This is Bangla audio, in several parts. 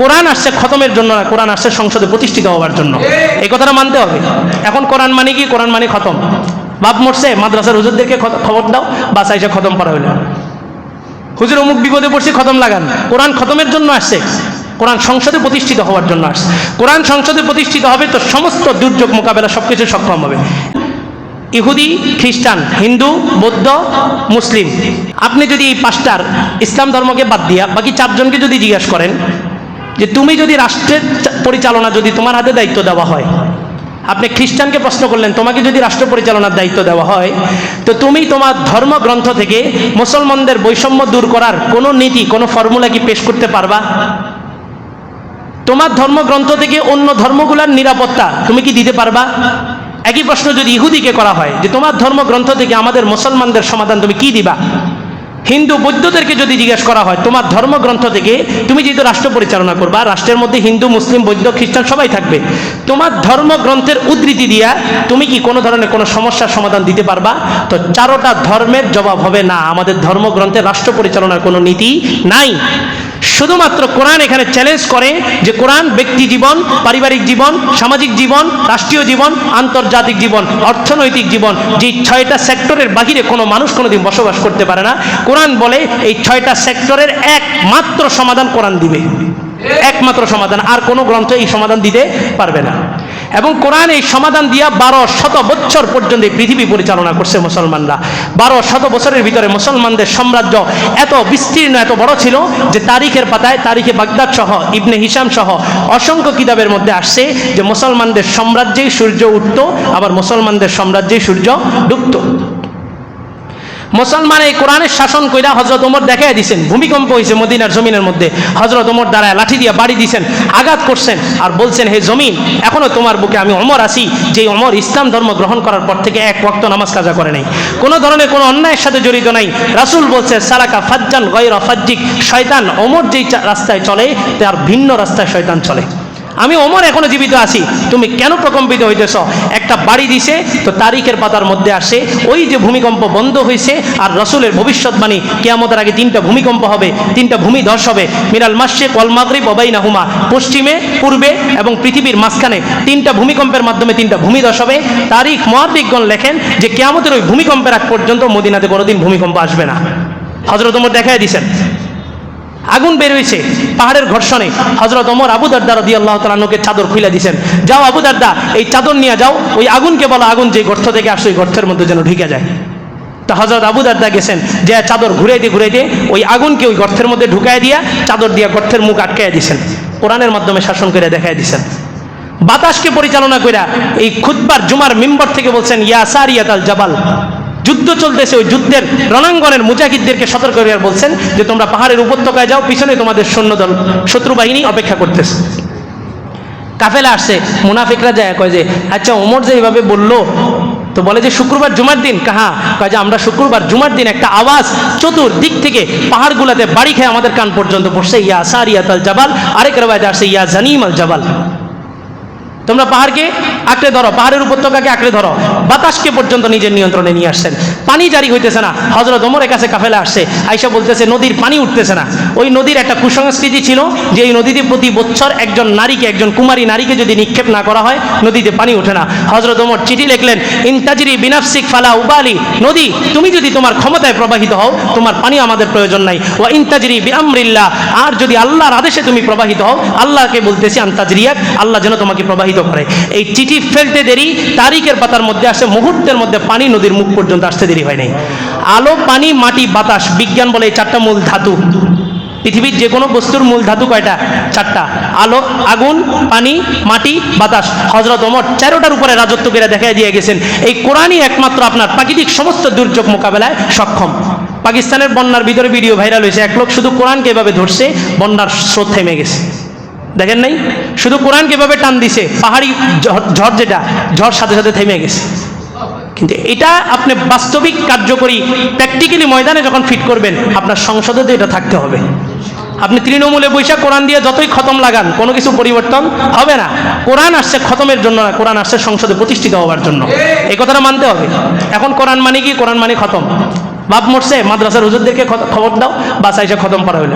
কোরআন আসছে খতমের জন্য না, কোরআন আসছে সংসদে প্রতিষ্ঠিত হওয়ার জন্য। এই কথাটা মানতে হবে। এখন কোরআন মানে কি? কোরআন মানে খতম। বাপ মরছে, মাদ্রাসার হুজুরদেরকে খবর দাও, বাস এসে খতম করা হইল। হুজুর অমুক বিপদে পড়ছে, খতম লাগান। কোরআন খতমের জন্য আসছে। কোরআন সংসদে প্রতিষ্ঠিত হওয়ার জন্য আসছে। কোরআন সংসদে প্রতিষ্ঠিত হবে তো সমস্ত দুর্যোগ মোকাবেলা সব কিছু সক্ষম হবে। ইহুদি, খ্রিস্টান, হিন্দু, বৌদ্ধ, মুসলিম। আপনি যদি এই পাঁচটার ইসলাম ধর্মকে বাদ দিয়া বাকি চারজনকে যদি জিজ্ঞাসা করেন যে তুমি যদি রাষ্ট্রের পরিচালনা যদি তোমার হাতে দায়িত্ব দেওয়া হয়, আপনি খ্রিস্টানকে প্রশ্ন করলেন, তোমাকে যদি রাষ্ট্র পরিচালনার দায়িত্ব দেওয়া হয়, তো তুমি তোমার ধর্মগ্রন্থ থেকে মুসলমানদের বৈষম্য দূর করার কোনো নীতি, কোনো ফর্মুলা কি পেশ করতে পারবা? তোমার ধর্মগ্রন্থ থেকে অন্য ধর্মগুলার নিরাপত্তা তুমি কি দিতে পারবা? একই প্রশ্ন যদি ইহুদিকে করা হয়, যে তোমার ধর্মগ্রন্থ থেকে আমাদের মুসলমানদের সমাধান তুমি কি দিবা? হিন্দু বৌদ্ধদেরকে যদি জিজ্ঞেস করা হয়, তোমার ধর্মগ্রন্থ থেকে তুমি যেহেতু রাষ্ট্র পরিচালনা করবা, রাষ্ট্রের মধ্যে হিন্দু, মুসলিম, বৌদ্ধ, খ্রিস্টান সবাই থাকবে, তোমার ধর্মগ্রন্থের উদ্ধৃতি দিয়া তুমি কি কোনো ধরনের কোনো সমস্যার সমাধান দিতে পারবা? তো চারোটা ধর্মের জবাব হবে না, আমাদের ধর্মগ্রন্থে রাষ্ট্র পরিচালনার কোনো নীতি নাই। শুধুমাত্র কোরআন এখানে চ্যালেঞ্জ করে যে কোরআন ব্যক্তি জীবন, পারিবারিক জীবন, সামাজিক জীবন, রাষ্ট্রীয় জীবন, আন্তর্জাতিক জীবন, অর্থনৈতিক জীবন, যে ছয়টা সেক্টরের বাহিরে কোনো মানুষ কোনোদিন বসবাস করতে পারে না। কোরআন বলে এই ছয়টা সেক্টরের একমাত্র সমাধান কোরআন দিবে। একমাত্র সমাধান। আর কোনো গ্রন্থ এই সমাধান দিতে পারবে না। এবং কোরআন এই সমাধান দিয়া বারো শত বছর পর্যন্ত পৃথিবী পরিচালনা করছে মুসলমানরা। বারো শত বছরের ভিতরে মুসলমানদের সাম্রাজ্য এত বিস্তীর্ণ, এত বড় ছিল যে তারিখের পাতায় তারিখে বাগদাদ সহ, ইবনে হিসাম সহ অসংখ্য কিতাবের মধ্যে আসছে যে মুসলমানদের সাম্রাজ্যেই সূর্য উঠত, আবার মুসলমানদের সাম্রাজ্যেই সূর্য ডুবত। মুসলমান এই কোরআনের শাসন কইরা হজরত ওমর দেখাই দিছেন, ভূমিকম্প হয়েছে মদিনার জমিনের মধ্যে। হজরত ওমর দাঁড়ায় লাঠি দিয়ে বাড়ি দিছেন, আঘাত করছেন আর বলছেন, হে জমিন, এখনও তোমার বুকে আমি অমর আছি যে অমর ইসলাম ধর্ম গ্রহণ করার পর থেকে এক ওয়াক্ত নামাজ কাজা করে নাই। কোনো ধরনের কোনো অন্যায়ের সাথে জড়িত নাই। রাসূল বলছে, সারাকা ফাজ্জান গৈর ফাজ্জিক, শয়তান অমর যেই রাস্তায় চলে, তার ভিন্ন রাস্তায় শয়তান চলে। আমি অমর এখনও জীবিত আছি। তুমি কেন প্রকম্পিত হইতেছ? একটা বাড়ি দিছে, তো তারিখের পাতার মধ্যে আসে, ওই যে ভূমিকম্প বন্ধ হয়েছে আর রসুলের ভবিষ্যৎবাণী কেয়ামতের আগে তিনটা ভূমিকম্প হবে, তিনটা ভূমি ধস হবে। মিনাল মাসে কল মাগরিব ওবাইনা হুমা পশ্চিমে, পূর্বে এবং পৃথিবীর মাঝখানে তিনটা ভূমিকম্পের মাধ্যমে তিনটা ভূমি ধস হবে। তারিখ মহাবিজ্ঞান লেখেন যে কেয়ামতের ওই ভূমিকম্পের আগ পর্যন্ত মদিনাতে কোনোদিন ভূমিকম্প আসবে না। হজরত ওমর দেখাই দিছেন। আগুন বের হয়েছে পাহাড়ের ঘর্ষণে। হজরত ওমর আবু দারদা রদি আল্লাহ তালকে চাদর খুলে দিছেন। যাও আবু দারদা, এই চাদর নিয়ে যাও, ওই আগুনকে বলো, আগুন যে গর্ত থেকে আসে ওই গর্তের মধ্যে যেন ঢুকে যায়। তা হজরত আবু দারদা গেছেন, যে চাদর ঘুরে দিয়ে ঘুরে দিয়ে ওই আগুনকে ওই গর্তের মধ্যে ঢুকায় দিয়া চাদর দিয়া গর্তের মুখ আটকায় দিছেন। কোরআনের মাধ্যমে শাসন করে দেখায় দিছেন। বাতাসকে পরিচালনা কইরা এই খুদ্বার জুমার মিম্বর থেকে বলছেন, ইয়া সারিয়াত আল জাবাল। যুদ্ধ চলতেছে, ওই যুদ্ধের রণাঙ্গনের মুজাহিদদেরকে সতর্ক করে বলছেন যে তোমরা পাহাড়ের উপত্যকায় যাও, পিছনে তোমাদের সৈন্যদল, শত্রু বাহিনী অপেক্ষা করতেছে। কাফেলা আসছে, মুনাফিকরা যায়, কয় যে আচ্ছা ওমর যে এইভাবে বলল, তো বলে যে, শুক্রবার জুমার দিন। কাহা কয় যে, আমরা শুক্রবার জুমার দিন একটা আওয়াজ চতুর দিক থেকে পাহাড়গুলাতে বাড়ি খেয়ে আমাদের কান পর্যন্ত পড়ছে। ইয়া সারিয়াত আল জাবাল। আরেক রেবাজ আসছে, ইয়া জানিম আল জাবাল। তোমরা পাহাড়কে আঁকড়ে ধরো, পাহাড়ের উপত্যকাকে আঁকড়ে ধরো। বাতাসকে পর্যন্ত নিজের নিয়ন্ত্রণে নিয়ে আসছেন। পানি জারি হইতেছে না। হজরত ওমরের কাছে কাফেলা আসছে। আইসা বলতেছে, নদীর পানি উঠতেছে না। ওই নদীর একটা কুসংস্কৃতি ছিল যে এই নদীতে প্রতি বছর একজন নারীকে, একজন কুমারী নারীকে যদি নিক্ষেপ না করা হয়, নদীতে পানি ওঠে না। হজরত ওমর চিঠি লিখলেন ইনতাজরি বিনাফসিক ফালা উবালি। নদী, তুমি যদি তোমার ক্ষমতায় প্রবাহিত হও, তোমার পানি আমাদের প্রয়োজন নাই। ও ইনতাজরি বিআমরিল্লাহ। আর যদি আল্লাহর আদেশে তুমি প্রবাহিত হও, আল্লাহকে বলতেছি আন্তাজরিয়াক আল্লাহ যেন তোমাকে প্রবাহিত করে। এই চিঠি ফেলতে দেরি, তারিখের পাতার মধ্যে আসে, মুহূর্তের মধ্যে পানি নদীর মুখ পর্যন্ত আসতে দেরি হয় নাই। আলো, পানি, মাটি, বাতাস, বিজ্ঞান বলে এই চারটা মূল ধাতু। পৃথিবীর যে কোনো বস্তুর মূল ধাতু কয়টা? চারটা। আলো, আগুন, পানি, মাটি, বাতাস। হজরত ওমর চারোটার উপরে রাজত্ব করে দেখা দিয়ে গেছেন। এই কোরআনই একমাত্র আপনার প্রাকৃতিক সমস্ত দুর্যোগ মোকাবেলায় সক্ষম। পাকিস্তানের বন্যার ভিতরে ভিডিও ভাইরাল হয়েছে। এক লোক শুধু কোরআনকে এভাবে ধরছে, বন্যার স্রোত থেমে গেছে। দেখেন নাই? শুধু কোরআনকে এভাবে টান দিছে। পাহাড়ি ঝড় যেটা, ঝড় সাথে সাথে থেমে গেছে। কিন্তু এটা আপনি বাস্তবিক কার্যকরী প্র্যাকটিক্যালি ময়দানে যখন ফিট করবেন, আপনার সংসদে তো এটা থাকতে হবে। আপনি তৃণমূলে বৈশাখ কোরআন দিয়ে যতই খতম লাগান, কোনো কিছু পরিবর্তন হবে না। কোরআন আসছে খতমের জন্য না, কোরআন আসছে সংসদে প্রতিষ্ঠিত হওয়ার জন্য। এই কথাটা মানতে হবে। এখন কোরআন মানে কি? কোরআন মানে খতম। বাপ মরছে, মাদ্রাসার হুজুরদেরকে খবর দাও, বাস এসে খতম করা হইল।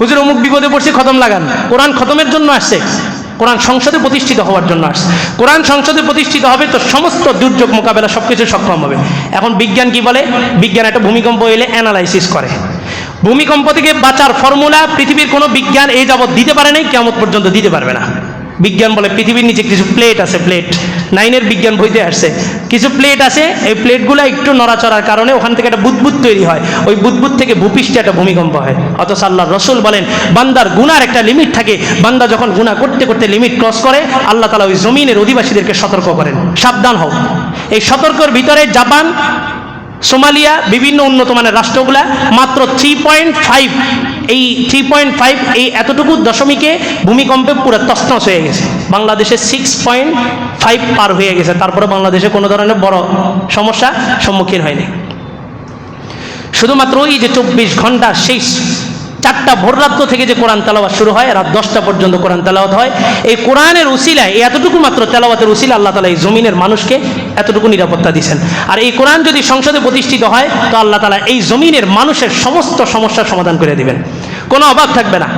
হুজুর অমুক বিপদে পড়ছে, খতম লাগান। কোরআন খতমের জন্য আসছে। কোরআন সংসদে প্রতিষ্ঠিত হওয়ার জন্য আসছে। কোরআন সংসদে প্রতিষ্ঠিত হবে তো সমস্ত দুর্যোগ মোকাবেলা সব কিছু সক্ষম হবে। এখন বিজ্ঞান কি বলে? বিজ্ঞান একটা ভূমিকম্প এলে অ্যানালাইসিস করে। ভূমিকম্প থেকে বাঁচার ফর্মুলা পৃথিবীর কোনো বিজ্ঞান এই যাবৎ দিতে পারে নাই কেমন পর্যন্ত দিতে পারবে না। বিজ্ঞান বলে পৃথিবীর নিচে কিছু প্লেট আছে প্লেট নাইনের বিজ্ঞান বইতে আসছে। কিছু প্লেট আছে, এই প্লেটগুলো একটু নড়াচড়ার কারণে ওখান থেকে একটা বুদবুদ তৈরি হয়। ওই বুদবুদ থেকে ভূপৃষ্ঠে একটা ভূমিকম্প হয়। অথচ আল্লাহ রসুল বলেন, বান্দার গুনার একটা লিমিট থাকে। বান্দা যখন গুনাহ করতে করতে লিমিট ক্রস করে, আল্লাহ তালা ওই জমিনের অধিবাসীদেরকে সতর্ক করেন। সাবধান হোক এই সতর্কর ভিতরে জাপান, সোমালিয়া, বিভিন্ন উন্নত মানের রাষ্ট্রগুলা মাত্র থ্রি পয়েন্ট ফাইভ এই থ্রি পয়েন্ট ফাইভ এই এতটুকু দশমিকে ভূমিকম্পে পুরো তসনস হয়ে গেছে। বাংলাদেশে সিক্স পয়েন্ট ফাইভ পার হয়ে গেছে। তারপরে বাংলাদেশে কোনো ধরনের বড় সমস্যা সম্মুখীন হয়নি। শুধুমাত্র এই যে চব্বিশ ঘণ্টা শেষ চারটা ভোররাত্র থেকে যে কোরআন তেলাওয়াত শুরু হয়, রাত দশটা পর্যন্ত কোরআন তেলাওয়াত হয়। এই কোরআনের উসিলায়, এই এতটুকু মাত্র তেলাওয়াতের উসিলা আল্লাহ তালা এই জমিনের মানুষকে এতটুকু নিরাপত্তা দিয়েছেন। আর এই কোরআন যদি সংসদে প্রতিষ্ঠিত হয়, তো আল্লাহ তালা এই জমিনের মানুষের সমস্ত সমস্যার সমাধান করে দিবেন। কোনো অভাব থাকবে না।